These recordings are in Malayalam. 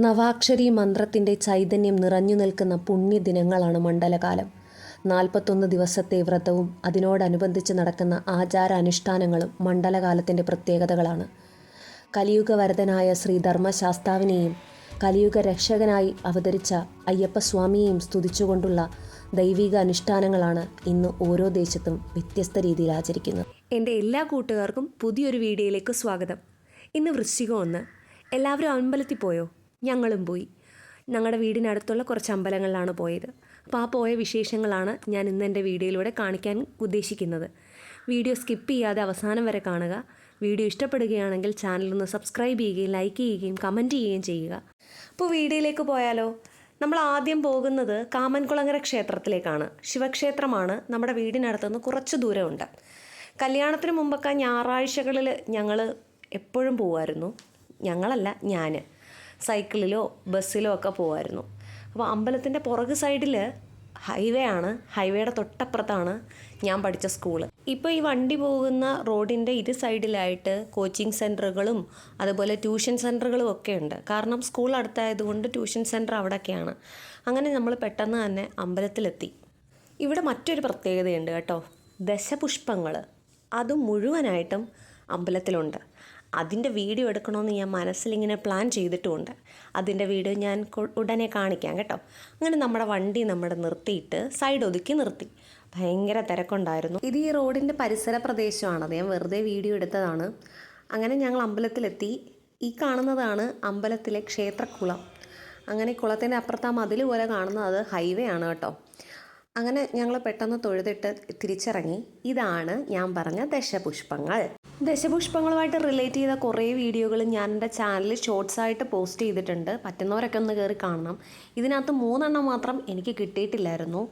നവാക്ഷരി മന്ത്രത്തിന്റെ ചൈതന്യം നിറഞ്ഞു നിൽക്കുന്ന പുണ്യദിനങ്ങളാണ് മണ്ഡലകാലം. നാൽപ്പത്തൊന്ന് ദിവസത്തെ വ്രതവും അതിനോടനുബന്ധിച്ച് നടക്കുന്ന ആചാരാനുഷ്ഠാനങ്ങളും മണ്ഡലകാലത്തിന്റെ പ്രത്യേകതകളാണ്. കലിയുഗവരതനായ ശ്രീ ധർമ്മശാസ്താവിനെയും കലിയുഗ രക്ഷകനായി അവതരിച്ച അയ്യപ്പസ്വാമിയെയും സ്തുതിച്ചുകൊണ്ടുള്ള ദൈവിക അനുഷ്ഠാനങ്ങളാണ് ഇന്ന് ഓരോ ദേശത്തും വ്യത്യസ്ത രീതിയിൽ ആചരിക്കുന്നത്. എന്റെ എല്ലാ കൂട്ടുകാർക്കും പുതിയൊരു വീഡിയോയിലേക്ക് സ്വാഗതം. ഇന്ന് വൃശ്ചികം ഒന്ന്. എല്ലാവരും അമ്പലത്തിൽ പോയോ? ഞങ്ങളും പോയി. ഞങ്ങളുടെ വീടിനടുത്തുള്ള കുറച്ച് അമ്പലങ്ങളിലാണ് പോയത്. അപ്പോൾ ആ പോയ വിശേഷങ്ങളാണ് ഞാൻ ഇന്ന് എന്റെ വീഡിയോയിലൂടെ കാണിക്കാൻ ഉദ്ദേശിക്കുന്നത്. വീഡിയോ സ്കിപ്പ് ചെയ്യാതെ അവസാനം വരെ കാണുക. വീഡിയോ ഇഷ്ടപ്പെടുകയാണെങ്കിൽ ചാനൽ ഒന്ന് സബ്സ്ക്രൈബ് ചെയ്യുകയും ലൈക്ക് ചെയ്യുകയും കമന്റ് ചെയ്യുകയും ചെയ്യുക. അപ്പോൾ വീഡിയോയിലേക്ക് പോയാലോ? നമ്മൾ ആദ്യം പോകുന്നത് കാമൻകുളങ്ങര ക്ഷേത്രത്തിലേക്കാണ്. ശിവക്ഷേത്രമാണ് നമ്മുടെ വീടിനടുത്തുനിന്ന് കുറച്ച് ദൂരമുണ്ട്. കല്യാണത്തിന് മുമ്പൊക്കെ ഞായറാഴ്ചകളിൽ ഞങ്ങൾ എപ്പോഴും പോകുമായിരുന്നു ഞങ്ങളല്ല ഞാൻ സൈക്കിളിലോ ബസ്സിലോ ഒക്കെ പോകുമായിരുന്നു അപ്പോൾ അമ്പലത്തിന്റെ പുറകു സൈഡിൽ ഹൈവേ ആണ്. ഹൈവേയുടെ തൊട്ടപ്പുറത്താണ് ഞാൻ പഠിച്ച സ്കൂൾ. ഇപ്പോൾ ഈ വണ്ടി പോകുന്ന റോഡിന്റെ ഇരു സൈഡിലായിട്ട് കോച്ചിങ് സെന്ററുകളും അതുപോലെ ട്യൂഷൻ സെന്ററുകളും ഒക്കെ ഉണ്ട്. കാരണം സ്കൂൾ അടുത്തായതുകൊണ്ട് ട്യൂഷൻ സെന്റർ അവിടെയൊക്കെയാണ് അങ്ങനെ നമ്മൾ പെട്ടെന്ന് തന്നെ അമ്പലത്തിലെത്തി. ഇവിടെ മറ്റൊരു പ്രത്യേകതയുണ്ട് കേട്ടോ. ദശപുഷ്പങ്ങൾ അത് മുഴുവനായിട്ടും അമ്പലത്തിലുണ്ട്. അതിന്റെ വീഡിയോ എടുക്കണമെന്ന് ഞാൻ മനസ്സിലിങ്ങനെ പ്ലാൻ ചെയ്തിട്ടുമുണ്ട്. അതിന്റെ വീഡിയോ ഞാൻ ഉടനെ കാണിക്കാം കേട്ടോ. അങ്ങനെ നമ്മുടെ വണ്ടി നമ്മുടെ നിർത്തിയിട്ട് സൈഡ് ഒതുക്കി നിർത്തി. ഭയങ്കര തിരക്കുണ്ടായിരുന്നു. ഇത് ഈ റോഡിന്റെ പരിസര പ്രദേശമാണ് അത് ഞാൻ വെറുതെ വീഡിയോ എടുത്തതാണ്. അങ്ങനെ ഞങ്ങൾ അമ്പലത്തിലെത്തി. ഈ കാണുന്നതാണ് അമ്പലത്തിലെ ക്ഷേത്രക്കുളം. അങ്ങനെ കുളത്തിന്റെ അപ്പുറത്ത് ആ മതിൽ പോലെ കാണുന്നത് അത് ഹൈവേ ആണ് കേട്ടോ. അങ്ങനെ ഞങ്ങൾ പെട്ടെന്ന് തൊഴുതിട്ട് തിരിച്ചിറങ്ങി. ഇതാണ് ഞാൻ പറഞ്ഞ ദശപുഷ്പങ്ങൾ. ദശപുഷ്പങ്ങളുമായിട്ട് റിലേറ്റ് ചെയ്ത കുറേ വീഡിയോകൾ ഞാൻ എന്റെ ചാനലിൽ ഷോർട്സ് ആയിട്ട് പോസ്റ്റ് ചെയ്തിട്ടുണ്ട്. പറ്റുന്നവരൊക്കെ ഒന്ന് കയറി കാണണം. ഇതിനകത്ത് മൂന്നെണ്ണം മാത്രം എനിക്ക് കിട്ടിയിട്ടില്ലായിരുന്നു.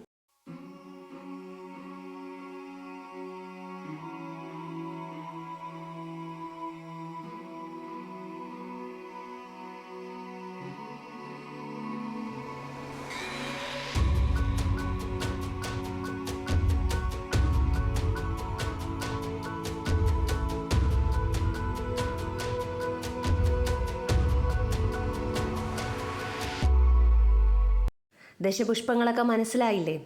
ദശപുഷ്പങ്ങളൊക്കെ മനസ്സിലായില്ലേ?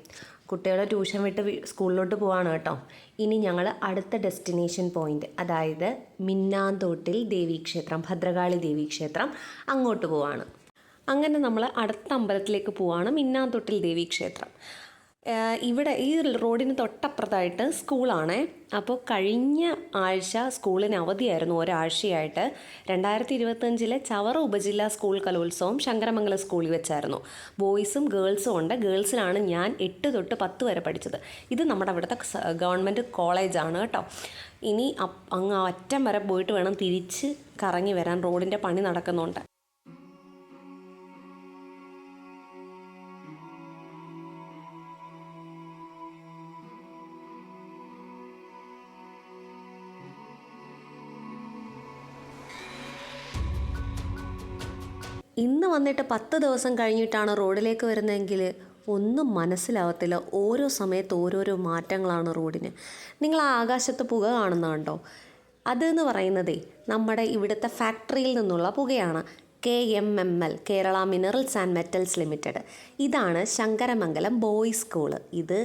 കുട്ടികളെ ട്യൂഷൻ വിട്ട് സ്കൂളിലോട്ട് പോവാണ് കേട്ടോ. ഇനി ഞങ്ങൾ അടുത്ത ഡെസ്റ്റിനേഷൻ പോയിന്റ് അതായത് മിന്നാന്തോട്ടിൽ ദേവീക്ഷേത്രം ഭദ്രകാളി ദേവീക്ഷേത്രം അങ്ങോട്ട് പോവാണ്. അങ്ങനെ നമ്മൾ അടുത്ത അമ്പലത്തിലേക്ക് പോവാണ് മിന്നാന്തോട്ടിൽ ദേവീക്ഷേത്രം. ഇവിടെ ഈ റോഡിന് തൊട്ടപ്പുറത്തായിട്ട് സ്കൂളാണ്. അപ്പോൾ കഴിഞ്ഞ ആഴ്ച സ്കൂളിന് അവധിയായിരുന്നു ഒരാഴ്ചയായിട്ട്. രണ്ടായിരത്തി ഇരുപത്തഞ്ചിലെ ചവറ ഉപജില്ലാ സ്കൂൾ കലോത്സവം ശങ്കരമംഗലം സ്കൂളിൽ വെച്ചായിരുന്നു. ബോയ്സും ഗേൾസും ഉണ്ട്. ഗേൾസിലാണ് ഞാൻ എട്ട് തൊട്ട് പത്ത് വരെ പഠിച്ചത്. ഇത് നമ്മുടെ അവിടുത്തെ ഗവൺമെന്റ് കോളേജാണ് കേട്ടോ. ഇനി അങ്ങ് അറ്റം വരെ പോയിട്ട് വേണം തിരിച്ച് കറങ്ങി വരാൻ. റോഡിന്റെ പണി നടക്കുന്നുണ്ട്. ഇന്ന് വന്നിട്ട് പത്ത് ദിവസം കഴിഞ്ഞിട്ടാണ് റോഡിലേക്ക് വരുന്നതെങ്കിൽ ഒന്നും മനസ്സിലാവത്തില്ല. ഓരോ സമയത്ത് ഓരോരോ മാറ്റങ്ങളാണ് റോഡിന്. നിങ്ങൾ ആ ആകാശത്ത് പുക കാണുന്നുണ്ടോ അതെന്ന് പറയുന്നതേ നമ്മുടെ ഇവിടുത്തെ ഫാക്ടറിയിൽ നിന്നുള്ള പുകയാണ്. K M M L Kerala minerals and metals limited. ഇതാണ് ശങ്കരമംഗലം ബോയ്സ് സ്കൂൾ. ഇത്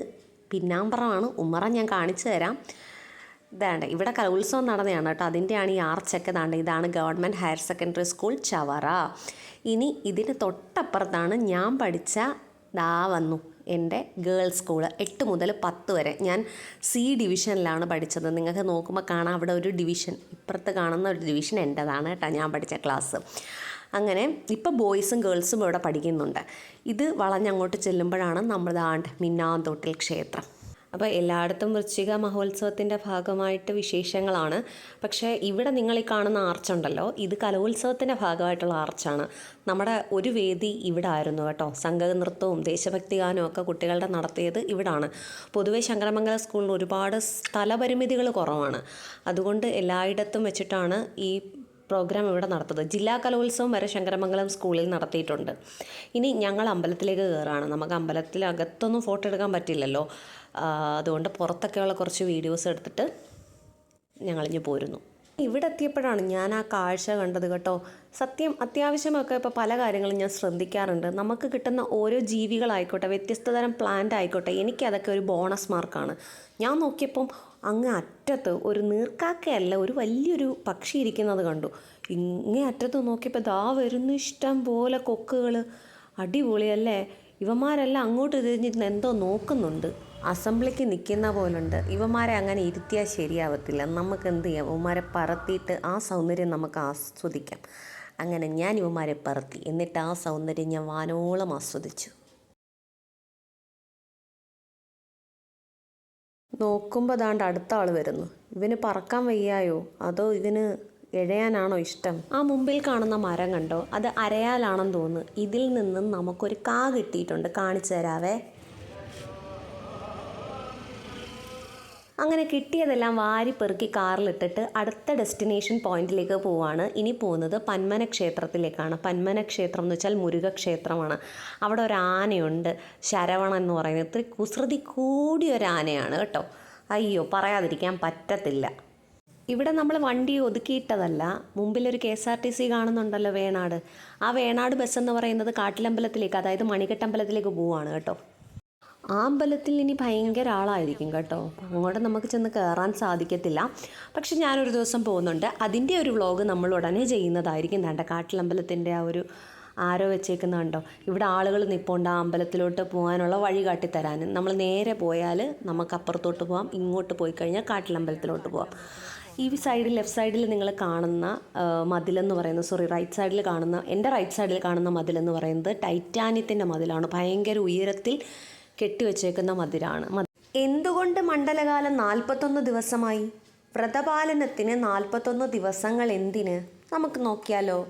പിന്നാമ്പറമാണ്. ഉമ്മറ ഞാൻ കാണിച്ചു തരാം. ഇതാണ്ട് ഇവിടെ കലോത്സവം നടന്നതാണ് കേട്ടോ. അതിന്റെയാണ് ഈ ആർച്ചൊക്കെ ദാണ്ട് ഇതാണ് government higher secondary school Chavara. ഇനി ഇതിന് തൊട്ടപ്പുറത്താണ് ഞാൻ പഠിച്ച ദാ വന്നു എന്റെ ഗേൾസ് സ്കൂൾ. എട്ട് മുതൽ പത്ത് വരെ. ഞാൻ സി ഡിവിഷനിലാണ് പഠിച്ചത്. നിങ്ങൾക്ക് നോക്കുമ്പോൾ കാണാം അവിടെ ഒരു ഡിവിഷൻ. ഇപ്പുറത്ത് കാണുന്ന ഒരു ഡിവിഷൻ എന്റെതാണ് കേട്ടോ ഞാൻ പഠിച്ച ക്ലാസ്. അങ്ങനെ ഇപ്പോൾ ബോയ്സും ഗേൾസും ഇവിടെ പഠിക്കുന്നുണ്ട്. ഇത് വളഞ്ഞങ്ങോട്ട് ചെല്ലുമ്പോഴാണ് നമ്മൾ ദാണ്ട് മിന്നാന്തോട്ടിൽ ക്ഷേത്രം. അപ്പോൾ എല്ലായിടത്തും വൃശ്ചിക മഹോത്സവത്തിന്റെ ഭാഗമായിട്ട് വിശേഷങ്ങളാണ്. പക്ഷേ ഇവിടെ നിങ്ങൾ ഈ കാണുന്ന ആർച്ചുണ്ടല്ലോ ഇത് കലോത്സവത്തിന്റെ ഭാഗമായിട്ടുള്ള ആർച്ചാണ്. നമ്മുടെ ഒരു വേദി ഇവിടെ ആയിരുന്നു കേട്ടോ. സംഘ നൃത്തവും ദേശഭക്തി ഗാനവും ഒക്കെ കുട്ടികളുടെ നടത്തിയത് ഇവിടാണ്. പൊതുവേ ശങ്കരമംഗല സ്കൂളിന് ഒരുപാട് സ്ഥലപരിമിതികൾ കുറവാണ്. അതുകൊണ്ട് എല്ലായിടത്തും വെച്ചിട്ടാണ് ഈ പ്രോഗ്രാം ഇവിടെ നടത്തുന്നത്. ജില്ലാ കലോത്സവം വരെ ശങ്കരമംഗലം സ്കൂളിൽ നടത്തിയിട്ടുണ്ട്. ഇനി ഞങ്ങൾ അമ്പലത്തിലേക്ക് കയറാണ് നമുക്ക് അമ്പലത്തിലകത്തൊന്നും ഫോട്ടോ എടുക്കാൻ പറ്റില്ലല്ലോ. അതുകൊണ്ട് പുറത്തൊക്കെയുള്ള കുറച്ച് വീഡിയോസ് എടുത്തിട്ട് ഞങ്ങളിഞ്ഞ് പോരുന്നു. ഇവിടെ എത്തിയപ്പോഴാണ് ഞാൻ ആ കാഴ്ച കണ്ടത് കേട്ടോ. സത്യം അത്യാവശ്യമൊക്കെ ഇപ്പോൾ പല കാര്യങ്ങളും ഞാൻ ശ്രദ്ധിക്കാറുണ്ട്. നമുക്ക് കിട്ടുന്ന ഓരോ ജീവികളായിക്കോട്ടെ വ്യത്യസ്ത തരം പ്ലാന്റ് ആയിക്കോട്ടെ എനിക്കതൊക്കെ ഒരു ബോണസ് മാർക്കാണ് ഞാൻ നോക്കിയപ്പം അങ്ങ് അറ്റത്ത് ഒരു നീർക്കാക്കയല്ല ഒരു വലിയൊരു പക്ഷി ഇരിക്കുന്നത് കണ്ടു. ഇങ്ങേ അറ്റത്ത് നോക്കിയപ്പോൾ ദാ വരുന്ന ഇഷ്ടം പോലെ കൊക്കുകൾ അടിപൊളിയല്ലേ? ഇവന്മാരെല്ലാം അങ്ങോട്ട് തിരിഞ്ഞിരുന്ന് എന്തോ നോക്കുന്നുണ്ട്. അസംബ്ലിക്ക് നിൽക്കുന്ന പോലുണ്ട്. ഇവന്മാരെ അങ്ങനെ ഇരുത്തിയാൽ ശരിയാവത്തില്ല. നമുക്ക് എന്ത് ചെയ്യാം? ഇവന്മാരെ പറത്തിയിട്ട് ആ സൗന്ദര്യം നമുക്ക് ആസ്വദിക്കാം. അങ്ങനെ ഞാൻ ഇവന്മാരെ പറത്തി. എന്നിട്ട് ആ സൗന്ദര്യം ഞാൻ വാനോളം ആസ്വദിച്ചു. നോക്കുമ്പോൾ ദാണ്ട് അടുത്ത ആൾ വരുന്നു. ഇവന് പറക്കാൻ വയ്യായോ? അതോ ഇതിന് ഇഴയാനാണോ ഇഷ്ടം? ആ മുമ്പിൽ കാണുന്ന മരം കണ്ടോ? അത് അരയാലാണെന്ന് തോന്നുന്നു. ഇതിൽ നിന്നും നമുക്കൊരു കാ കിട്ടിയിട്ടുണ്ട്. കാണിച്ചു തരാവേ. അങ്ങനെ കിട്ടിയതെല്ലാം വാരി പെറുക്കി കാറിലിട്ടിട്ട് അടുത്ത ഡെസ്റ്റിനേഷൻ പോയിന്റിലേക്ക് പോവാണ്. ഇനി പോകുന്നത് പന്മന ക്ഷേത്രത്തിലേക്കാണ് പന്മന ക്ഷേത്രം എന്ന് വെച്ചാൽ മുരുക ക്ഷേത്രമാണ് അവിടെ ഒരു ആനയുണ്ട്. ശരവണ എന്ന് പറയുന്നത് ഇത്തിരി കുസൃതി കൂടിയ ഒരു ആനയാണ് കേട്ടോ. അയ്യോ പറയാതിരിക്കാൻ പറ്റത്തില്ല. ഇവിടെ നമ്മൾ വണ്ടി ഒതുക്കിയിട്ടതല്ല. മുമ്പിലൊരു K S R T C കാണുന്നുണ്ടല്ലോ വേണാട്. ആ വേണാട് ബസ് എന്ന് പറയുന്നത് കാട്ടിലമ്പലത്തിലേക്ക് അതായത് മണികെട്ടമ്പലത്തിലേക്ക് പോവാണ് കേട്ടോ. ആ അമ്പലത്തിൽ ഇനി ഭയങ്കര ആളായിരിക്കും കേട്ടോ. അങ്ങോട്ട് നമുക്ക് ചെന്ന് കയറാൻ സാധിക്കത്തില്ല. പക്ഷെ ഞാനൊരു ദിവസം പോകുന്നുണ്ട്. അതിന്റെ ഒരു വ്ളോഗ് നമ്മൾ ഉടനെ ചെയ്യുന്നതായിരിക്കും. വേണ്ട കാട്ടിലമ്പലത്തിന്റെ ആ ഒരു ആരോ വെച്ചേക്കുന്ന കണ്ടോ? ഇവിടെ ആളുകൾ നിൽപ്പുണ്ട് ആ അമ്പലത്തിലോട്ട് പോകാനുള്ള വഴി കാട്ടിത്തരാൻ. നമ്മൾ നേരെ പോയാൽ നമുക്ക് അപ്പുറത്തോട്ട് പോകാം ഇങ്ങോട്ട് പോയി കഴിഞ്ഞാൽ കാട്ടിലമ്പലത്തിലോട്ട് പോകാം ഈ സൈഡിൽ ലെഫ്റ്റ് സൈഡിൽ നിങ്ങൾ കാണുന്ന മതിലെന്ന് പറയുന്നത് സോറി റൈറ്റ് സൈഡിൽ കാണുന്ന എന്റെ റൈറ്റ് സൈഡിൽ കാണുന്ന മതിലെന്ന് പറയുന്നത് ടൈറ്റാനിയത്തിന്റെ മതിലാണ്. ഭയങ്കര ഉയരത്തിൽ കെട്ടിവെച്ചേക്കുന്ന മതിരാണ് മതി. എന്തുകൊണ്ട് മണ്ഡലകാലം നാൽപ്പത്തൊന്ന് ദിവസമായി? വ്രതപാലനത്തിന് നാൽപ്പത്തൊന്ന് ദിവസങ്ങൾ എന്തിന്? നമുക്ക് നോക്കിയാലോ.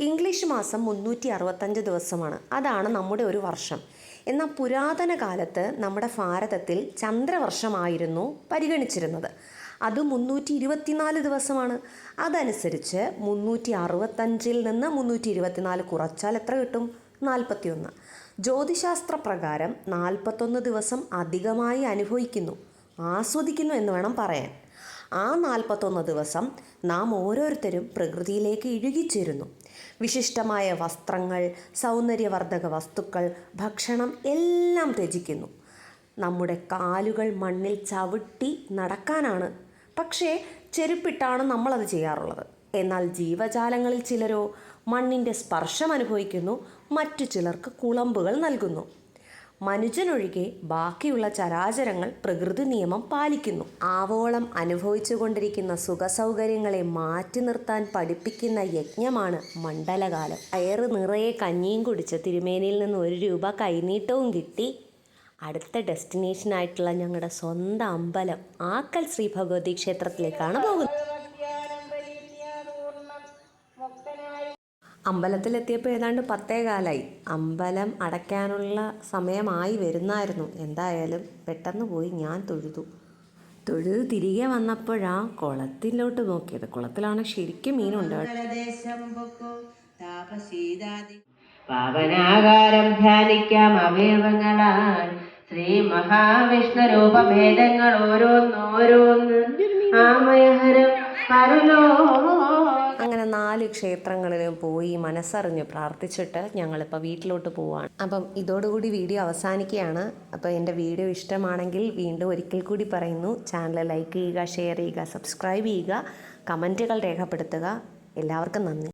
ഇംഗ്ലീഷ് മാസം മുന്നൂറ്റി അറുപത്തഞ്ച് ദിവസമാണ്. അതാണ് നമ്മുടെ ഒരു വർഷം. എന്നാൽ പുരാതന കാലത്ത് നമ്മുടെ ഭാരതത്തിൽ ചന്ദ്രവർഷമായിരുന്നു പരിഗണിച്ചിരുന്നത്. അത് മുന്നൂറ്റി ഇരുപത്തിനാല് ദിവസമാണ്. അതനുസരിച്ച് മുന്നൂറ്റി അറുപത്തഞ്ചിൽ നിന്ന് മുന്നൂറ്റി ഇരുപത്തിനാല് കുറച്ചാൽ എത്ര കിട്ടും? നാൽപ്പത്തിയൊന്ന്. ജ്യോതിശാസ്ത്ര പ്രകാരം നാൽപ്പത്തൊന്ന് ദിവസം അധികമായി അനുഭവിക്കുന്നു. ആസ്വദിക്കുന്നു എന്ന് വേണം പറയാൻ. ആ നാൽപ്പത്തൊന്ന് ദിവസം നാം ഓരോരുത്തരും പ്രകൃതിയിലേക്ക് ഇഴുകിച്ചേരുന്നു. വിശിഷ്ടമായ വസ്ത്രങ്ങൾ സൗന്ദര്യവർദ്ധക വസ്തുക്കൾ ഭക്ഷണം എല്ലാം ത്യജിക്കുന്നു. നമ്മുടെ കാലുകൾ മണ്ണിൽ ചവിട്ടി നടക്കാനാണ്. പക്ഷേ ചെരുപ്പിട്ടാണ് നമ്മളത് ചെയ്യാറുള്ളത്. എന്നാൽ ജീവജാലങ്ങളിൽ ചിലരോ മണ്ണിന്റെ സ്പർശം അനുഭവിക്കുന്നു മറ്റു ചിലർക്ക് കുളമ്പുകൾ നൽകുന്നു. മനുഷ്യനൊഴികെ ബാക്കിയുള്ള ചരാചരങ്ങൾ പ്രകൃതി നിയമം പാലിക്കുന്നു. ആവോളം അനുഭവിച്ചുകൊണ്ടിരിക്കുന്ന സുഖസൗകര്യങ്ങളെ മാറ്റി നിർത്താൻ പഠിപ്പിക്കുന്ന യജ്ഞമാണ് മണ്ഡലകാലം. അയറ് നിറയെ കഞ്ഞിയും കുടിച്ച് തിരുമേനിയിൽ നിന്ന് ഒരു രൂപ കൈനീട്ടവും കിട്ടി. അടുത്ത ഡെസ്റ്റിനേഷനായിട്ടുള്ള ഞങ്ങളുടെ സ്വന്തം അമ്പലം ആക്കൽ ശ്രീ ഭഗവതി ക്ഷേത്രത്തിലേക്കാണ് പോകുന്നത്. അമ്പലത്തിലെത്തിയപ്പോൾ ഏതാണ്ട് പത്തേ കാലായി. അമ്പലം അടയ്ക്കാനുള്ള സമയമായി വരുന്നായിരുന്നു. എന്തായാലും പെട്ടെന്ന് പോയി ഞാൻ തൊഴുതു. തൊഴുത് തിരികെ വന്നപ്പോഴാ കുളത്തിലോട്ട് നോക്കിയത്. കുളത്തിലാണ് ശരിക്കും മീനുണ്ട് പാവനാകാരം ധ്യാനിക്കാം അവയവങ്ങളാൽ. ശ്രീ മഹാവിഷ്ണു രൂപഭേദങ്ങൾ ഓരോന്നോരോന്ന്. ആമയഹരം പരലോ അങ്ങനെ നാല് ക്ഷേത്രങ്ങളിലും പോയി മനസ്സറിഞ്ഞ് പ്രാർത്ഥിച്ചിട്ട് ഞങ്ങളിപ്പോൾ വീട്ടിലോട്ട് പോവാണ്. അപ്പം ഇതോടുകൂടി വീഡിയോ അവസാനിക്കുകയാണ്. അപ്പോൾ എന്റെ വീഡിയോ ഇഷ്ടമാണെങ്കിൽ വീണ്ടും ഒരിക്കൽ കൂടി പറയുന്നു. ചാനൽ ലൈക്ക് ചെയ്യുക ഷെയർ ചെയ്യുക സബ്സ്ക്രൈബ് ചെയ്യുക കമന്റുകൾ രേഖപ്പെടുത്തുക. എല്ലാവർക്കും നന്ദി.